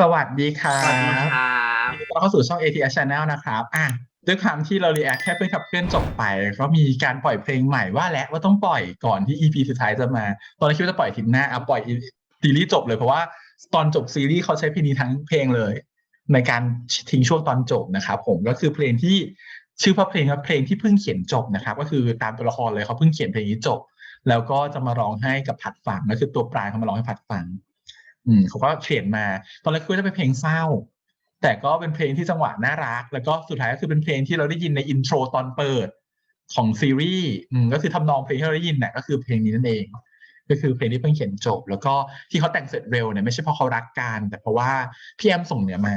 สวัสดีครัสวัสดีบครับยินดีต้อนรับเข้าสู่ช่อง ATS Channel นะครับอะด้วยความที่เรา react แค่เพื่อนขับเคลื่อนจบไปก็มีการปล่อยเพลงใหม่ว่าแล้วว่าต้องปล่อยก่อนที่ EP สุดท้ายจะมา ตอนแรกคิดว่าจะปล่อยอาทิตย์หน้าเอาปล่อยซีรีส์จบเลยเพราะว่าตอนจบซีรีส์เขาใช้เพลงนี้ทั้งเพลงเลย ในการทิ้งช่วงตอนจบนะครับผมก็คือเพลงที่ชื่อว่าเพลงว่าเพลงที่เพิ่งเขียนจบนะครับ ก็คือตามตัวละครเลยเขาเพิ่งเขียนเพลงนี้จบ แล้วก็จะมาร้องให้กับผัดฟังก็คือตัวปลายเขามาร้องให้ผัดฟัง อืมเขาก็เขียนมาตอนแรกคิดว่าจะเป็นเพลงเศร้า แต่ก็เป็นเพลงที่จังหวะน่ารัก แล้วก็สุดท้ายก็คือเป็นเพลงที่เราได้ยินในอินโทรตอนเปิดของซีรีส์อืมก็คือทำนองเพลงที่เราได้ยินเนี่ยก็คือเพลงนี้นั่นเอง ก็คือเพลงที่เพิ่งเขียนจบ แล้วก็ที่เขาแต่งเสร็จเร็วเนี่ยไม่ใช่เพราะเขารักกันแต่เพราะว่าพี่แอมส่งเนี่ยมา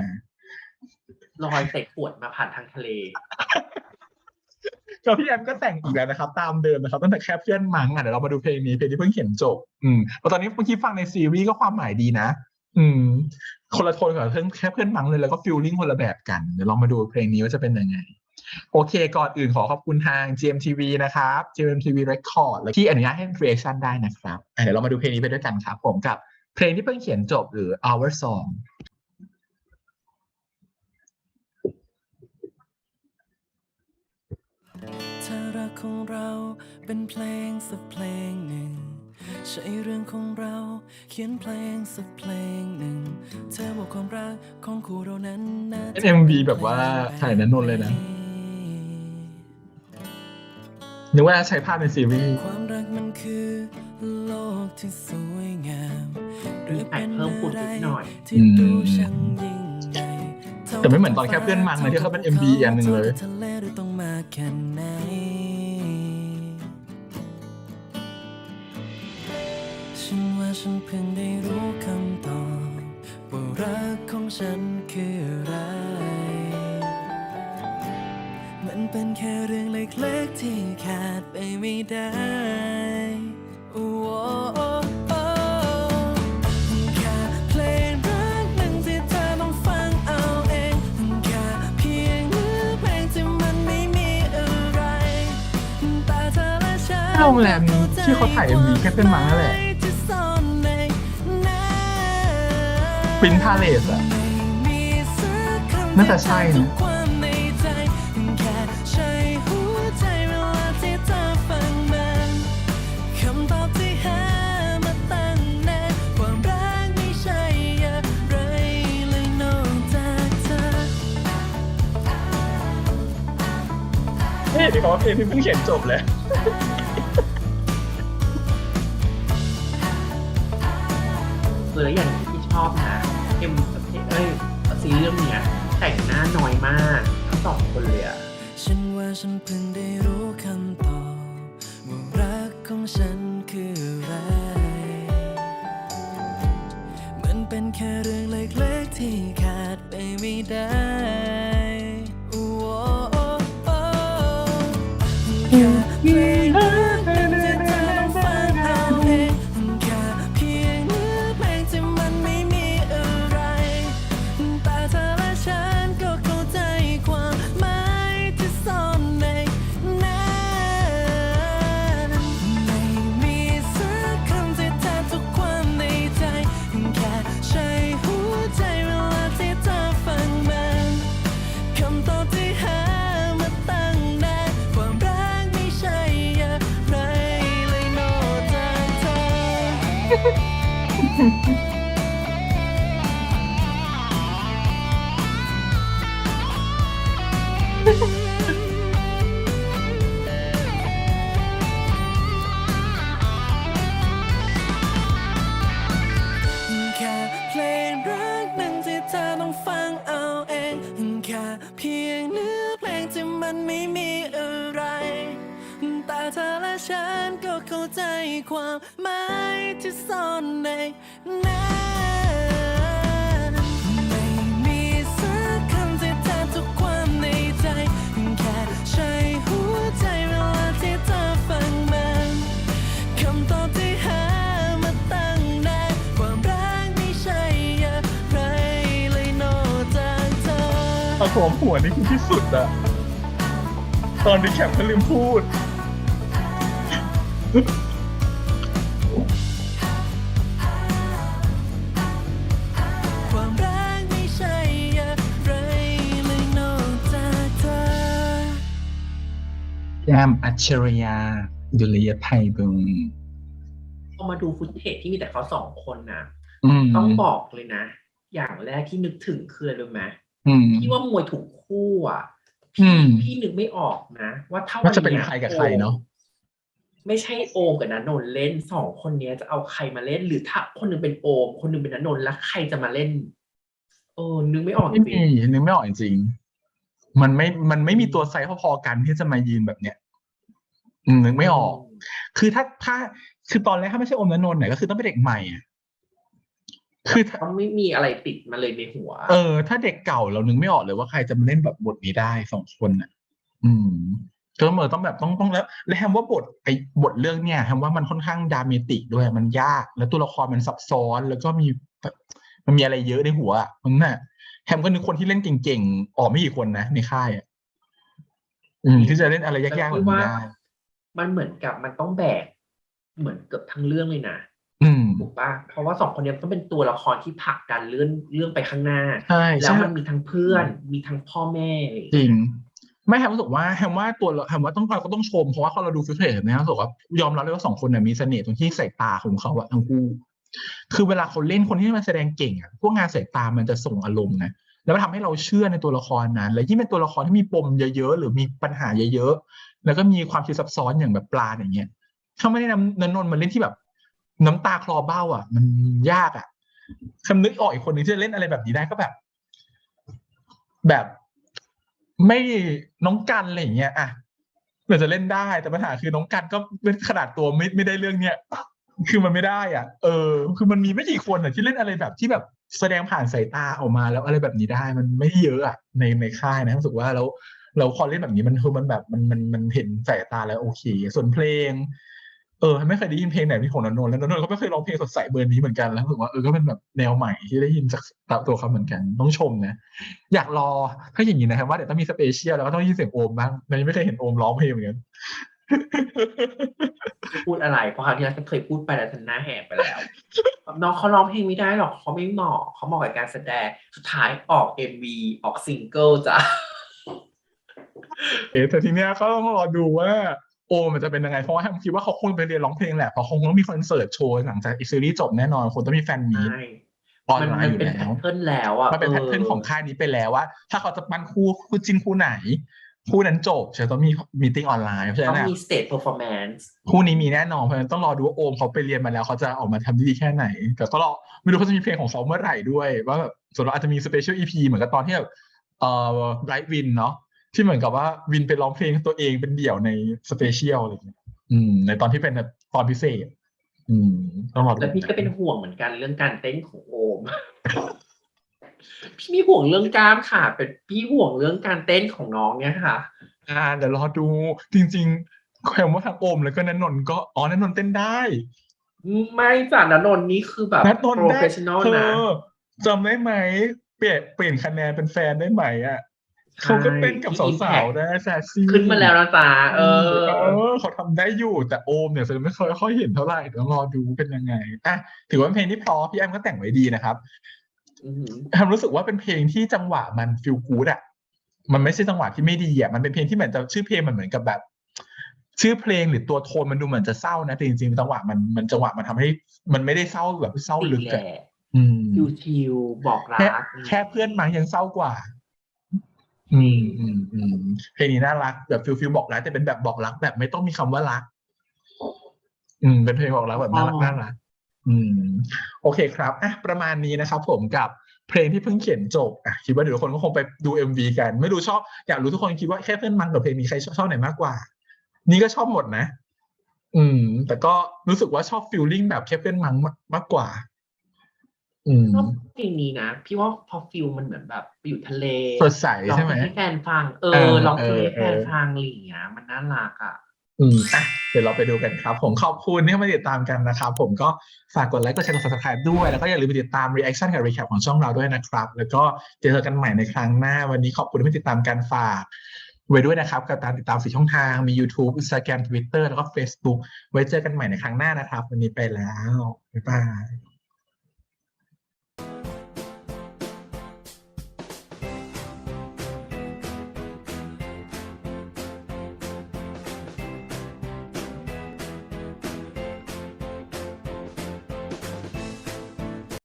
ลอยใส่ขวดมาผ่านทางทะเล ก็พี่แอมก็แต่งอีกแล้วนะครับ ตามเดิมนะครับตั้งแต่แค่เพื่อนมั้งอะเดี๋ยวเรามาดูเพลงนี้เพลงที่เพิ่งเขียนจบ อืมแล้วตอนนี้เมื่อกี้ฟังในซีรีส์ก็ความหมายดีนะ อืม คนละโทนกับเพื่อนแค่เพื่อนมั้งเลยแล้วก็ฟิลลิ่งคนละแบบกันเดี๋ยวลองมาดูเพลงนี้ว่าจะเป็นยังไงโอเค ก่อนอื่นขอขอบคุณทาง GMTV นะครับ GMTV Record และที่อนุญาตให้ creation ได้นะครับเดี๋ยวเรามาดูเพลงนี้ไปด้วยกันครับผมกับเพลงที่เพิ่งเขียนจบหรือ Our Song ถ้ารักของเราเป็นเพลงสักเพลงหนึ่ง ใช่เรื่องของเราเขียนเพลงสักเพลงหนึ่ง เธอบอกความรักของคู่เรานั้นน่าเป็นจะ MV แบบว่าถ่ายนันนนท์เลยนะ นึกว่าใช้ภาพในซีรีส์ ความรักมันคือโลกที่สวยงาม หรือเป็นเพิ่มพูดอะไรนิดหน่อยที่ดูช่างยิ่งใหญ่ แต่ไม่เหมือนตอนแค่เพื่อนมังนะที่เขาเป็น MV อีกอันหนึ่งเลย ฉันว่าฉันเพิ่งได้รู้คำตอบว่ารักของฉันคืออะไร มันเป็นแค่เรื่องเล็กๆที่ขาดไปไม่ได้ โรงแรมที่เขาถ่าย MV แค่เป็นมังนั่นแหละปรินพาเลสอะน่าจะใช่นะเท่ดีกไม่ใช่อะไรเลยนี่เขาว่าเพลงที่เพิ่งเขียนจบเลย เอออย่างที่ชอบนะเอ็มเอ้ยซีรีส์เรื่องเนี้ยแต่งหน้าน้อยมากทั้งสองคนเลยอะฉันว่าฉันเพิ่งได้รู้คำตอบว่ารักของฉัน ザッツ。 เธอและฉันก็เข้าใจความหมายที่ซ่อนในนั้นไม่มีสักคำที่แทนทุกความในใจ แค่ใช้หัวใจเวลาที่เธอฟังมันคำตอบที่หามาตั้งนานความรักไม่ใช่อะไรเลยนอกจากเธอเอาหัวหัวนี่คือที่สุดอะตอนรีแคปก็ลืมพูด ยามอัจฉริยาดุลยภัยบึงพอมาดูฟุตเทจที่มีแต่เขาสองคนนะต้องบอกเลยนะ อย่างแรกที่นึกถึงคือเลยไหมพี่ว่ามวยถูกคู่อะพี่พี่นึกไม่ออกนะ ว่าถ้าวันนี้จะเป็นใครกับใครเนาะ ไม่ใช่โอมกับนันนนท์เล่นสองคนเนี้ยจะเอาใครมาเล่น หรือถ้าคนหนึงเป็นโอม คนหนึงเป็นนันนนท์แล้วใครจะมาเล่นเออนึกไม่ออกจไม่ริมีงนึกไม่ออกจริงๆมันไม่ มันไม่มีตัวไซส์พอๆกันที่จะมายืนแบบเนี้ยอืมนึกไม่ออก คือถ้าถ้าคือตอนแรกถ้าไม่ใช่อมนนท์เนี่ยก็คือต้องเป็นเด็กใหม่อะคือถ้าเขาไม่มีอะไรติดมาเลยในหัว เออ ถ้าเด็กเก่าเรานึกไม่ออกเลยว่าใครจะมาเล่นแบบบทนี้ได้สองคนอะ อืม ก็เหมือนต้องแบบต้องต้องแล้วและแฮมว่าบทไอ้บทเรื่องเนี่ยแฮมว่ามันค่อนข้างดราเมติกด้วยมันยาก แล้วตัวละครมันซับซ้อนแล้วก็มีแบบมันมีอะไรเยอะในหัวอะมันน่ะแฮมก็นึกคนที่เล่นเก่งๆออกไม่กี่คนนะในค่ายอะอืมที่จะเล่นอะไรยากๆแบบนี้ได้มันเหมือนกับมันต้องแบกเหมือนเกือบทั้งเรื่องเลยนะอืมถูกปะเพราะว่าสองคนเนี้ยต้องเป็นตัวละครที่ผลักดันเรื่องเรื่องไปข้างหน้าใช่แล้ใช่วมันมีทั้งเพื่อน มีทั้งพ่อแม่อะไรอย่างจเงี้ยริง ไม่แฮมรู้สึกว่าแฮมว่าตัวแฮมว่าต้องเราก็ต้องชมเพราะว่าพอเราดูฟิวเจอร์เนี่ยรู้สึกว่ายอมรับเลยว่าสองคนเนี่ยมีเสน่ห์ตรงที่สายตาของเขาอะทั้งคู่ คือเวลาเขาเล่นคนที่มาแสดงเก่งอะพวกงานสายตามันจะส่งอารมณ์นะแล้วมันทำให้เราเชื่อในตัวละครนั้น และยิ่งเป็นตัวละครที่มีปมเยอะๆหรือมีปัญหาเยอะๆแล้วก็มีความคิดซับซ้อนอย่างแบบปลาอย่างเงี้ยถ้าไม่ได้นำนนนมาเล่นที่แบบ น้ำตาคลอเบ้า อะ มันยากอะคำนึกออกอีกคนหนึ่งที่จะเล่นอะไรแบบนี้ได้ก็แบบ แบบ ไม่น้องกันอะไรอย่างเงี้ยอะเหมือนจะเล่นได้แต่ปัญหาคือน้องกันก็เป็นขนาดตัวไม่ไม่ได้เรื่องเนี้ยคือมันไม่ได้อะ เออ คือมันมีไม่กี่คนอะที่เล่นอะไรแบบที่แบบแสดงผ่านสายตาออกมาแล้วอะไรแบบนี้ได้มันไม่เยอะอะในในค่ายนะรู้สึกว่าแล้วเราพอเล่นแบบนี้มันคือมันแบบมันมันมันเห็นสายตาแล้วโอเค ส่วนเพลง เออไม่เคยได้ยินเพลงไหนที่ของนนท์แล้วนนท์ก็ไม่เคยร้องเพลงสดใสเบอร์นี้เหมือนกันแล้วรู้สึกว่าเออก็เป็นแบบแนวใหม่ที่ได้ยินจากตัวเขาเหมือนกันต้องชมนะอยากรอถ้าอย่างนี้นะครับว่าเดี๋ยวต้องมีสเปเชียลแล้วก็ต้องได้ยินเสียงโอมบ้างมันยังไม่เคยเห็นโอมร้องเพลงเหมือนกันพูดอะไรเพราะคราวที่แล้วฉันเคยพูดไปแล้วฉันหน้าแหกไปแล้วน้องเขาร้องเพลงไม่ได้หรอกเขาไม่เหมาะเขาเหมาะกับการแสดงสุดท้ายออกเอ็มวีออกซิงเกิลจ้ะเอ๊ะแต่ทีเนี้ยก็ต้องรอดูว่า โอมมันจะเป็นยังไงเพราะว่าแฮมคิดว่าเขาคงไปเรียนร้องเพลงแหละเพราะคงต้องมีคอนเสิร์ตโชว์หลังจากอีซีรีส์จบแน่นอนคงต้องมีแฟนมีตใช่ออนมันไลมันน์อยู่เป็นแล้แพวทเทิร์นแล้วอะมันเป็นแพทเทิร์นของค่ายนี้ไปแล้วว่า ถ้าเขาจะปั้นคู่คู่จิ้นคู่ไหน คู่นั้นจบจะต้องมีมีติ้งออนไลน์เพราะฉะต้อนั้งนมีอะสเตจเพอร์ฟอร์แมนซ์คู่นี้มีแน่นอนเพราะฉะนั้นต้องรอดูว่าโอมเขาไปเรียนมาแล้วเขาจะออกมาทำได้ดีแค่ไหนแต่ก็รอไม่รู้เขาจะมีเพลงของเขาเมื่อไหร่ด้วย ว่าแบบส่วนเราอาจจะมีสเปเชียลอีพีเหมือนกับตอนที่แบบเอ่อไบรท์วินเนาะ ที่เหมือนกับว่าวินไปร้องเพลงตัวเองเป็นเดี่ยวในสเปเชียลอะไรอย่างเงี้ยอืม ในตอนที่เป็นแบบตอนพิเศษ อืมต้องรอดูแล้วพี่ก็เป็นห่วงเหมือนกันเรื่องการเต้นของโอม พี่มีห่วงเรื่องกล้ามค่ะ เป็นพี่ห่วงเรื่องการเต้นของน้องเนี่ยค่ะ อ่าเดี๋ยวรอดูจริงๆแควว่าทางโอมแล้วก็นันนนท์ก็อ๋อนันนนท์เต้นได้ไม่จ้ะนนนท์นี่คือแบบนันนนท์โปรได้เฟชชั่นอลเธนะอจำได้ไหมเปลี่ยนเปลี่ยนคะแนนเป็นแฟนได้ไหมอะ เขาก็เต้นกับใช่สาวๆได้แซซี่ขึ้นมาแล้วนะจ๊ะเออเออเขาทำได้อยู่แต่โอมเนี่ยฉันไม่เคยค่อยเห็นเท่าไหร่เดี๋ยวรอดูเป็นยังไงอะถือว่าเป็นเพลงที่เพอพี่แอมก็แต่งไว้ดีนะครับอือหือแอมรู้สึกว่าเป็นเพลงที่จังหวะมันฟิลกูดอะ มันไม่ใช่จังหวะที่ไม่ดีอะมันเป็นเพลงที่เหมือนจะชื่อเพลงมันเหมือนกับแบบ ชื่อเพลงหรือตัวโทนมันดูเหมือนจะเศร้านะแต่จริงๆจังหวะมันมันจังหวะมันทำให้ มันไม่ได้เศร้าแบบเศร้าลึกแหอะละอืมชิวๆบอกรัแค่กแค่เพื่อนมั้งยังเศร้ากว่า อืมอืมอืมเพลงนี้น่ารักแบบฟิลฟิลบอกรักแต่เป็นแบบบอกรักแบบไม่ต้องมีคำว่ารัก อืม เป็นเพลงบอกรักแบบน่ารักน่ารักอืม โอเคครับอะประมาณนี้นะครับ ผมกับเพลงที่เพิ่งเขียนจบอะคิดว่าเดี๋ยวทุกคนก็คงไปดูเอ็มวีกัน ไม่รู้ชอบอยากรู้ทุกคนคิดว่าแค่เพื่อนมันกับเพลงนี้ใครชอบชอบไหนมากกว่า นี่ก็ชอบหมดนะ อืม แต่ก็รู้สึกว่าชอบฟิลลิ่งแบบแค่เพื่อนมังมากมากกว่าอืม ชอบเพลงนี้นะ พี่ว่าพอฟิลมันเหมือนแบบไปอยู่ทะเลสดใสร้องใช่ไหเพมลงให้แฟนฟัง เอเอออร้องเพลงให้เอแฟอนฟังอะไรอย่างเงี้ยมันน่ารักอะอืมอะเดี๋ยวเราไปดูกันครับ ผมขอบคุณที่เข้ามาติดตามกันนะครับ ผมก็ฝากกดไลค์กดแชร์กด subscribe ด้วย แล้วก็อย่าลืมไปติดตาม reaction กับ recap ของช่องเราด้วยนะครับ แล้วก็เจอกันใหม่ในครั้งหน้า วันนี้ขอบคุณที่ติดตามการฝากไว้ด้วยนะครับกับการติดตามสี่ช่องทางมี YouTube Instagram Twitter แล้วก็ Facebook ไว้เจอกันใหม่ในครั้งหน้านะครับ วันนี้ไปแล้วบ๊ายบาย